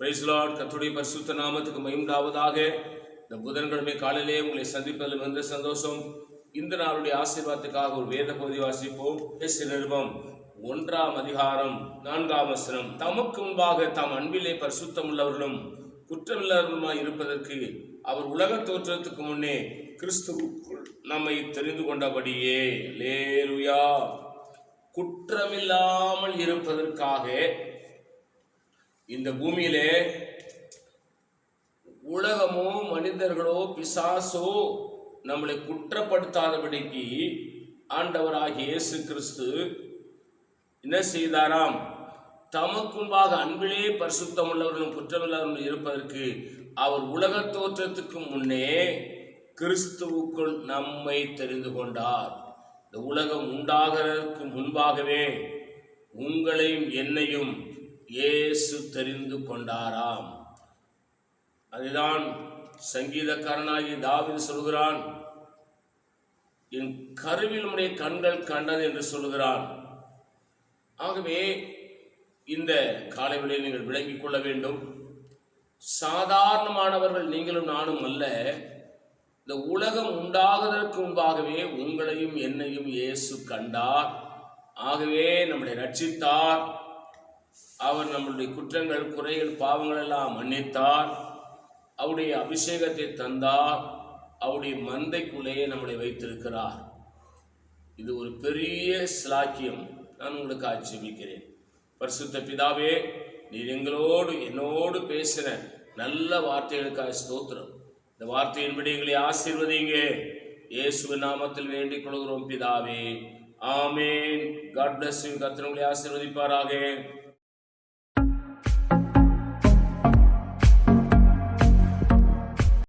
Price Lord பரிசுத்த நாமத்துக்கு மகிமுண்டாவதாக. இந்த புதன்கிழமை காலையிலே உங்களை சந்திப்பதில் மிகுந்த சந்தோஷம். இந்த நாளுடைய ஆசீர்வாதத்துக்காக ஒரு வேத பகுதி வாசிப்போம். எஸ் நிருபம். ஒன்றாம் அதிகாரம் நான்காம் வசனம். தமக்கு முன்பாக தாம் அன்பிலே பரிசுத்தம் உள்ளவர்களும் குற்றமில்லவர்களுமாய் இருப்பதற்கு அவர் உலக தோற்றத்துக்கு முன்னே கிறிஸ்துவுக்குள் நம்மை தெரிந்து கொண்டபடியே. லேருயா குற்றமில்லாமல் இருப்பதற்காக இந்த பூமியிலே உலகமோ மனிதர்களோ பிசாசோ நம்மளை குற்றப்படுத்தாதபடிக்கு ஆண்டவராகிய இயேசு கிறிஸ்து என்ன செய்தாராம்? தமக்குன்பாக அன்பிலே பரிசுத்தம் உள்ளவர்களும் குற்றமில்லாதவர்களும் இருப்பதற்கு அவர் உலக தோற்றத்துக்கு முன்னே கிறிஸ்துவுக்குள் நம்மை தெரிந்து கொண்டார். இந்த உலகம் உண்டாகிறதற்கு முன்பாகவே உங்களையும் என்னையும் இயேசு தெரிந்து கொண்டாராம். அதுதான் சங்கீதக்காரனாகி தாவீது சொல்கிறான் என் கருவில் உடைய கண்கள் கண்டது என்று சொல்கிறான். ஆகவே இந்த காலை நீங்கள் விளங்கிக் கொள்ள வேண்டும். சாதாரணமானவர்கள் நீங்களும் நானும் அல்ல இந்த உலகம் உண்டாகுவதற்கு முன்பாகவே உங்களையும் என்னையும் இயேசு கண்டார். ஆகவே நம்முடைய ரட்சித்தார் அவர் நம்மளுடைய குற்றங்கள் குறைகள் பாவங்கள் எல்லாம் மன்னித்தார். அவருடைய அபிஷேகத்தை தந்தார். அவருடைய மந்தைக்குள்ளேயே நம்மளை வைத்திருக்கிறார். இது ஒரு பெரிய சிலாக்கியம். நான் உங்களுக்கு ஆட்சேபிக்கிறேன். பரிசுத்த பிதாவே நீர் எங்களோடு என்னோடு பேசுகிற நல்ல வார்த்தைகளுக்காக ஸ்தோத்திரம். இந்த வார்த்தையின்படி எங்களை ஆசீர்வதிங்க. இயேசுவின் நாமத்தில் வேண்டிக் கொள்கிறோம் பிதாவே. ஆமேன். காட் பிளஸ் கத்திரங்களை ஆசீர்வதிப்பாராக.